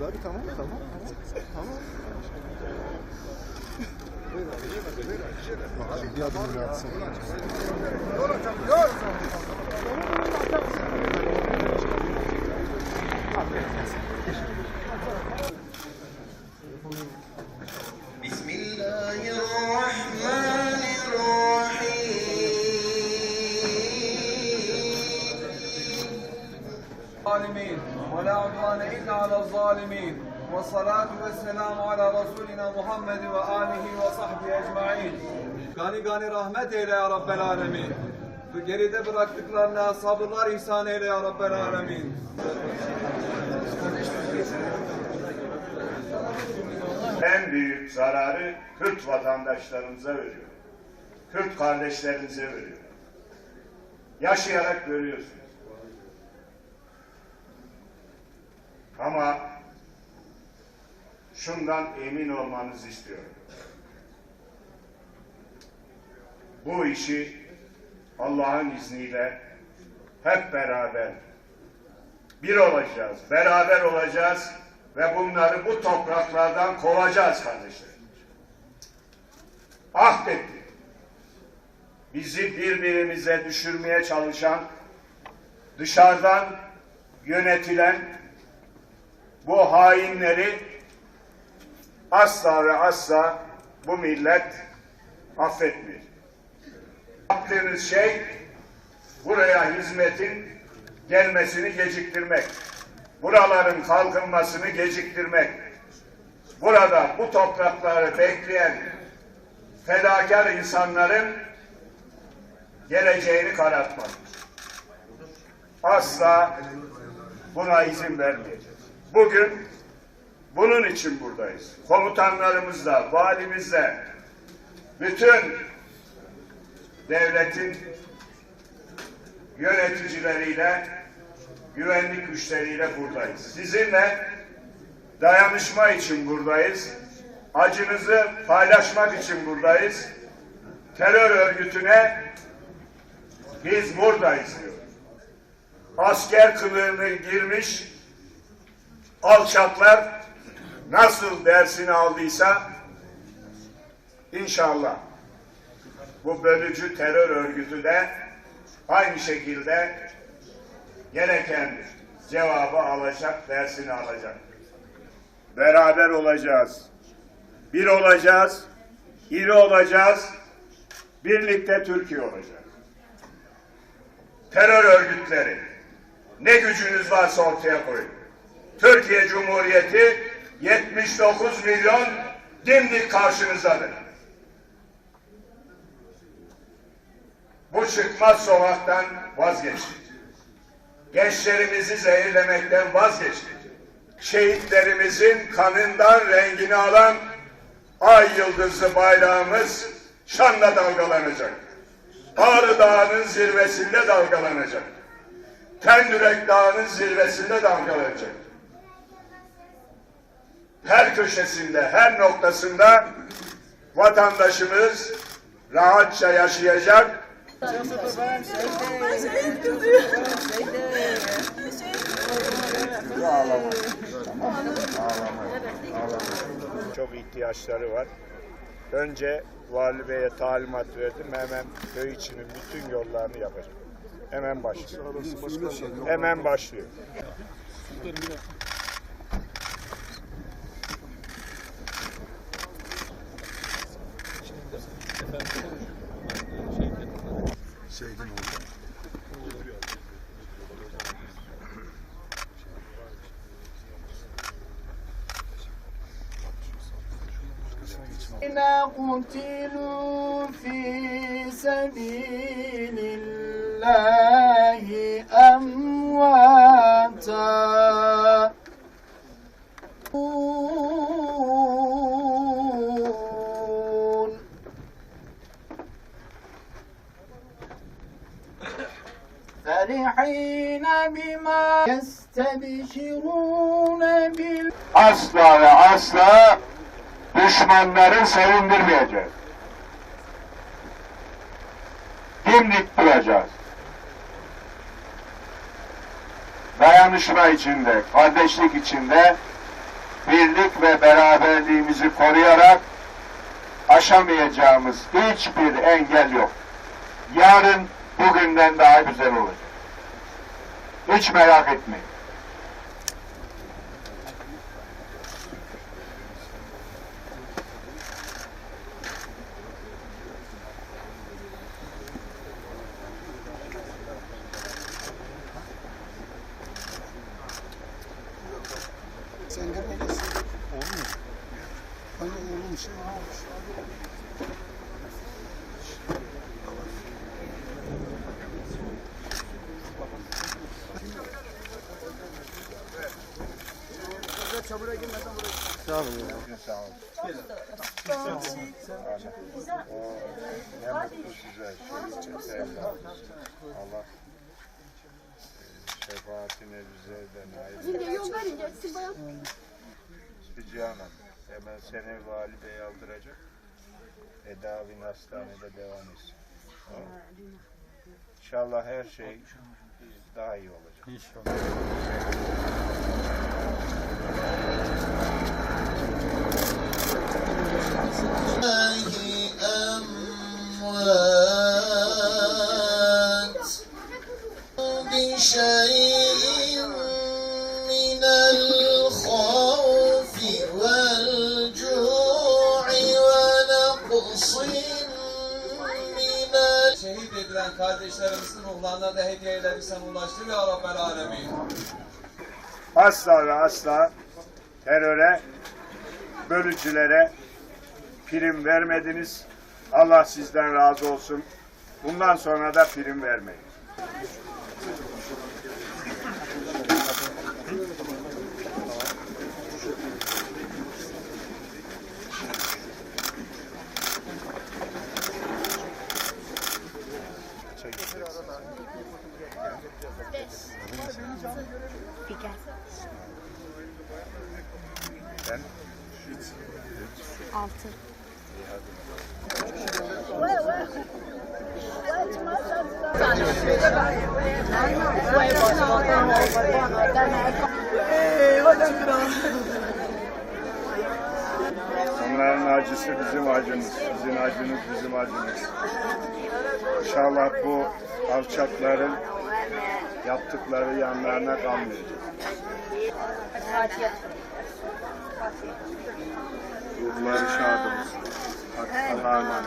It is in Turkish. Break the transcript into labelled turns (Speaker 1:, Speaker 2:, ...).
Speaker 1: oldu abi tamam tamam tamam. Tamam. Buyur abi. Buyur abi. Abi bir adım
Speaker 2: rahatsız.
Speaker 3: Dur hocam. Dur. Dur. على الظالمين والصلاة والسلام على رسولنا محمد وآله وصحبه أجمعين Gani gani rahmet eyle ya Rabbel Alemin. Bu geride bıraktıklarına sabırlar ihsan eyle ya Rabbel Alemin.
Speaker 4: en büyük zararı Kürt vatandaşlarımıza veriyor. Kürt kardeşlerimize veriyor. Yaşayarak görüyorsunuz. Ama şundan emin olmanızı istiyorum. Bu işi Allah'ın izniyle hep beraber bir olacağız, beraber olacağız ve bunları bu topraklardan kovacağız kardeşler. Ahdettik. Bizi birbirimize düşürmeye çalışan, dışarıdan yönetilen bu hainleri asla ve asla bu millet affetmiyor. Yaptığınız şey buraya hizmetin gelmesini geciktirmek. Buraların kalkınmasını geciktirmek. Burada bu toprakları bekleyen fedakar insanların geleceğini karartmak. Asla buna izin vermeyeceğiz. Bugün bunun için buradayız. Komutanlarımızla, valimizle, bütün devletin yöneticileriyle, güvenlik güçleriyle buradayız. Sizinle dayanışma için buradayız. Acınızı paylaşmak için buradayız. Terör örgütüne biz buradayız diyor. Asker kılığını girmiş alçaklar nasıl dersini aldıysa inşallah bu bölücü terör örgütü de aynı şekilde gereken cevabı alacak, dersini alacak. Beraber olacağız. Bir olacağız, iri olacağız, birlikte Türkiye olacak. Terör örgütleri, ne gücünüz varsa ortaya koyun. Türkiye Cumhuriyeti 79 milyon dimdik karşınızdadır. Bu çıkmaz sokaktan vazgeçtik. Gençlerimizi zehirlemekten vazgeçtik. Şehitlerimizin kanından rengini alan ay yıldızlı bayrağımız şanla dalgalanacak. Ağrı Dağı'nın zirvesinde dalgalanacak. Tendürek Dağı'nın zirvesinde dalgalanacak. Her köşesinde, her noktasında vatandaşımız rahatça yaşayacak, Çok ihtiyaçları var. Önce Vali Bey'e talimat verdim. Hemen köy içinin bütün yollarını yapacak. Hemen başlıyor. Hemen başlıyor.
Speaker 5: قتلوا في سبيل الله أمواتا. فرحين بما يستبشرون بال
Speaker 4: Asla ve asla düşmanları sevindirmeyeceğiz. Dimdik duracağız. Dayanışma içinde, kardeşlik içinde
Speaker 6: birlik ve beraberliğimizi koruyarak aşamayacağımız hiçbir engel yok. Yarın bugünden daha güzel olacak. Hiç merak etmeyin.
Speaker 4: Sağ olun. Sağ olun. Oo, Ne mutlu size. Şey. Allah e, şefaatine bize de nail
Speaker 7: Şimdi yol verince siz bayağı
Speaker 4: Hücü Hanım, hemen seni Vali Bey aldıracak. Tedavin hastanede devam etsin. Tamam? İnşallah her şey daha iyi olacak.
Speaker 2: أموات بشيء
Speaker 3: Şehit edilen kardeşlerimizin ruhlarına da hediyeleri sen ulaştır ya Rabbel Alemin.
Speaker 4: Asla ve asla teröre, bölücülere prim vermediniz. Allah sizden razı olsun. Bundan sonra da prim vermeyin. Ben
Speaker 7: altı.
Speaker 4: Onların acısı bizim acımız, sizin acınız bizim acımız. İnşallah bu alçakların yaptıkları yanlarına kalmayacak. Ruhları şad olsun. Emanet.